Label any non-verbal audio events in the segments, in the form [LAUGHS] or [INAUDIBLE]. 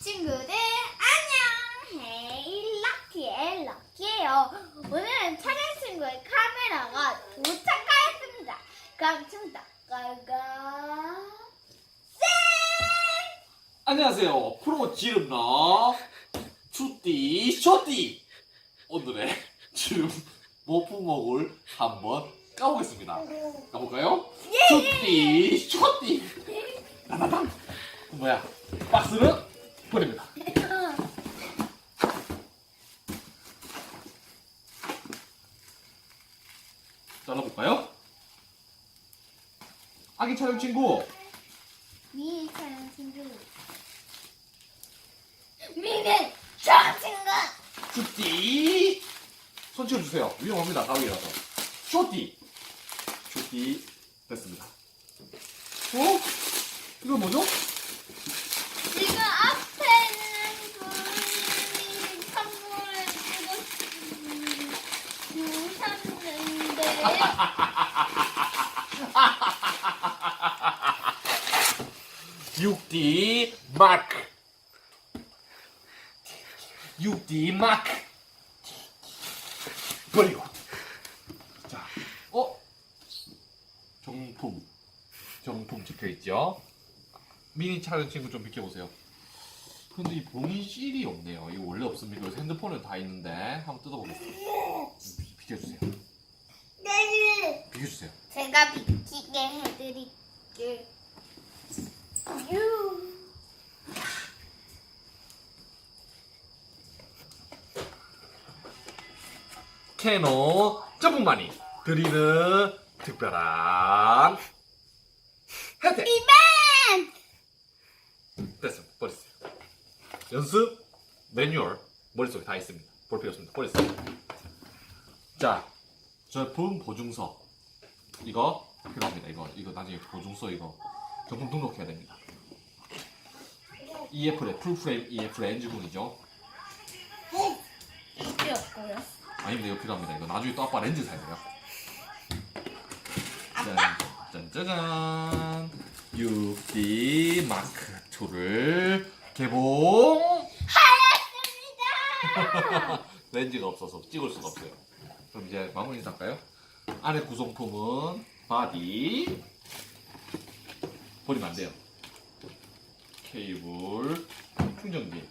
친구들 안녕! 헤이 럭키의 럭키예요. 오늘은 촬영 친구의 카메라가 도착하였습니다. 그럼 춤다 가가 안녕하세요. 프로 지름나 추띠 쇼띠. 오늘의 지름 모품 목을 한번 까보겠습니다. 까볼까요? 추띠 쇼띠. 나나당. 뭐야? 박스는 버립니다. 잘라볼까요? 아기 촬영 친구. 미니 촬영 친구. 미니 촬영 친구! 쭈띠 손 치워주세요. 위험합니다 가위라서. 쇼띠 쇼띠 됐습니다. 어? 이거 뭐죠? 지금 앞에 있는 분이 선물을 주고 주셨는데 [LAUGHS] 육디 마크. 육디 마크. 버리고 자, 어? 정품. 정품 적혀있죠? 미니 촬영 친구 좀 비켜보세요. 근데 이 봉인 실이 없네요. 이거 원래 없습니까? 여기 핸드폰에 다 있는데 한번 뜯어보겠습니다. 비켜주세요 제가 비키게 해드릴게. 유. 캐논 점프만이 드리는 특별한 혜택. 이벤트! 됐습니다. 버리세요. 연습 매뉴얼 머릿속에 다 있습니다. 볼 필요 없습니다. 버리세요. 자 제품 보증서 이거 필요합니다. 이거 이거 나중에 보증서 이거. 정품 등록해야 됩니다. EF의 풀프레임 EF 렌즈군이죠. 이게 없고요? 아닙니다. 이거 필요합니다. 이거 나중에 또 아빠 렌즈 사야 돼요. 짠, 짠짜잔. 6D 마크 2를 개봉. 하였습니다. [LAUGHS] 렌즈가 없어서 찍을 수가 없어요. 그럼 이제 마무리 인사할까요? 안에 구성품은 바디. 버리면 안 돼요. 케이블 충전기.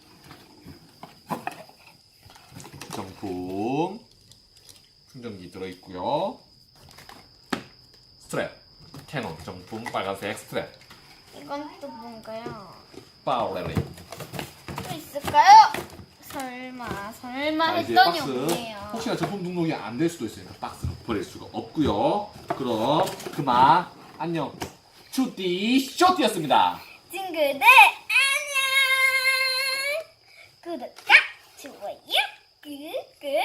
정품. 충전기 들어있고요. 스트랩. 캐논. 정품. 빨간색 스트랩. 이건 또 뭔가요? 파워렐리. 또 있을까요? 설마 설마 자, 이제 했더니 박스. 없네요. 혹시나 제품 등록이 안 될 수도 있으니까 박스는 버릴 수가 없고요. 그럼 그만 안녕. 추띠 쇼띠였습니다. 친구들 안녕. 구독과 좋아요 꾹꾹 럭키